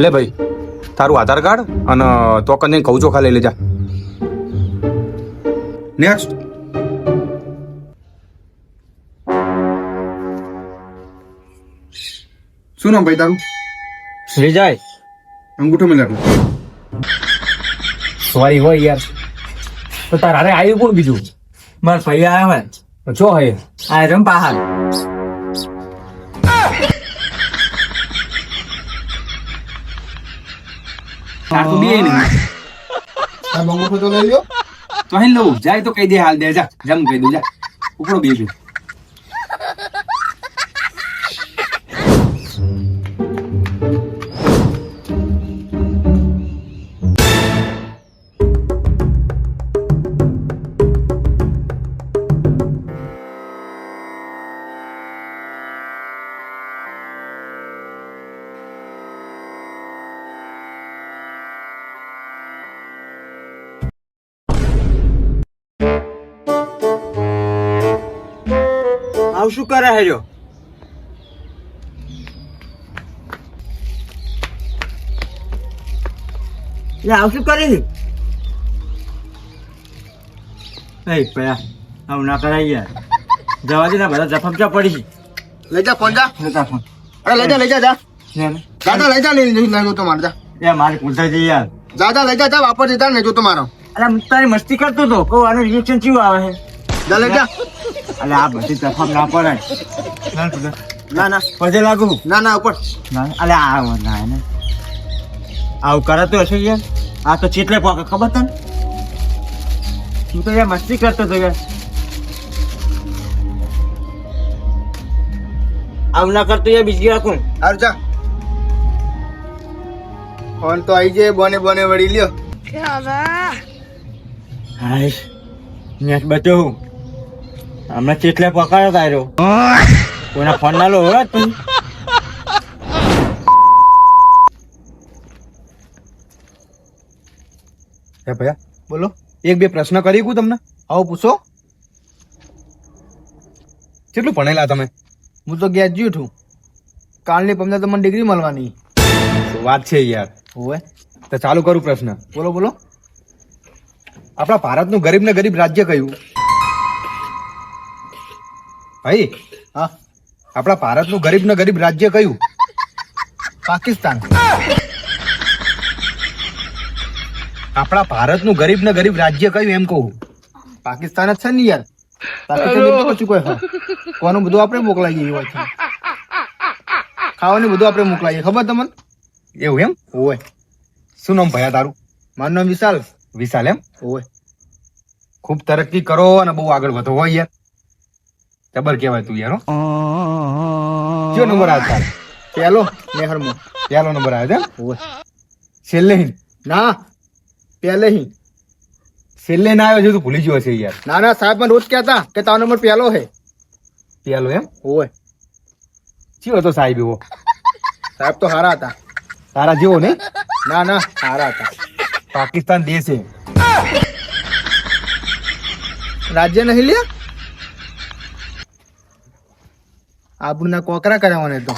લે ભાઈ તારું આધાર કાર્ડ અને તોકન ને કહું ચોખા લઈ લેજા. નેક્સ્ટ શું નામ ભાઈ તારું? વિજય અંગૂઠો મિલાટું સોરી હોય યાર. તો તારે આવ્યું કોણ બીજું? મારા ભાઈ આવ્યા ચો હે. આ રમ પહાડ આખું બે નહીં સાહેબ અંગૂઠો તો લઈ લ્યો. તો હે લઉં જાય તો કહી દે હાલ દે જા જમ કહી દઉં જા. ઉપડો બે. આવ શું કરે હે જો? લે આવ શું કરી એ પયા આવું ના કરાય યાર. જવા દે બધા જફમચા પડી લઈ જા ફોન જા. લેતા ફોન. અરે લઈ જા લઈ જા જા. દાદા લઈ જા લઈ લઈ તો મારે જા. એ મારી યાર. દાદા લઈ જા જા વાપર દેતા ને જો તો મારો. અરે તારી મસ્તી કરતો તો? કહું આનું રિએક્શન કેવું આવે છે? જા લઈ જા. અરે આ બધી તફામ ના પડાય ના ના ના. પજે લાગુ? ના ના ઉપર. ના અલે આ ના ને આવું કરતો હશે યાર? આ તો ચેટલે પોકે ખબર તને? તું તો યાર મસ્તી કરતો તો યાર. આમ ના કરતો યાર બીજી રાખું કોણ? હાર જા. ફોન તો આવી જાય બને બને વળી લ્યો. હાય. મેચ બચ્યો હમણાં ચેટલે પકડ્યો તારો કોઈના ફોન ના લો તું. હે ભયા, બોલો. એક બે પ્રશ્ન કરી કું તમને? આવો પૂછો. કેટલું ભણેલા તમે? હું તો ગ્રેજ્યુએટ છું કાલની પંદર તમને ડિગ્રી મળવાની. વાત છે યાર. હોય તો ચાલુ કરું પ્રશ્ન. બોલો બોલો. આપણા ભારતનું ગરીબ ને ગરીબ રાજ્ય કયું? ભાઈ, હા, આપણા ભારતનું ગરીબ ને ગરીબ રાજ્ય કયું? પાકિસ્તાન. આપણા ભારતનું ગરીબ ને ગરીબ રાજ્ય કયું એમ કહું? પાકિસ્તાન જ છે ને યાર. કોનું બધું આપણે મોકલાઈએ એવું છે. ખાવાનું બધું આપણે મોકલાઈએ. ખબર તમને? એવું એમ? હોય શું નામ ભયા તારું? મારું નામ વિશાલ. વિશાલ એમ? હોય ખૂબ તરક્કી કરો અને બહુ આગળ વધો હોય યાર. જબર કહેવાય તું યાર કયો નંબર આવે તારે? પેલો નેહરમાં પહેલો નંબર આવે છે છેલ્લે. ના પહેલે હી છેલ્લે ના આવ્યો છે તું ભૂલી ગયો છે યાર. ના ના સાહેબ મને રોજ કહેતા કે તારો નંબર પહેલો હે પહેલો એમ? ઓય. ચિયો હતો સાહેબ એવો? સાહેબ તો હારા હતા. સારા જેવો ને ના ના હારા હતા. પાકિસ્તાન દેશ છે. રાજ્ય નહીં લ્યા? આપણના કોકરા કરાવવાને તો.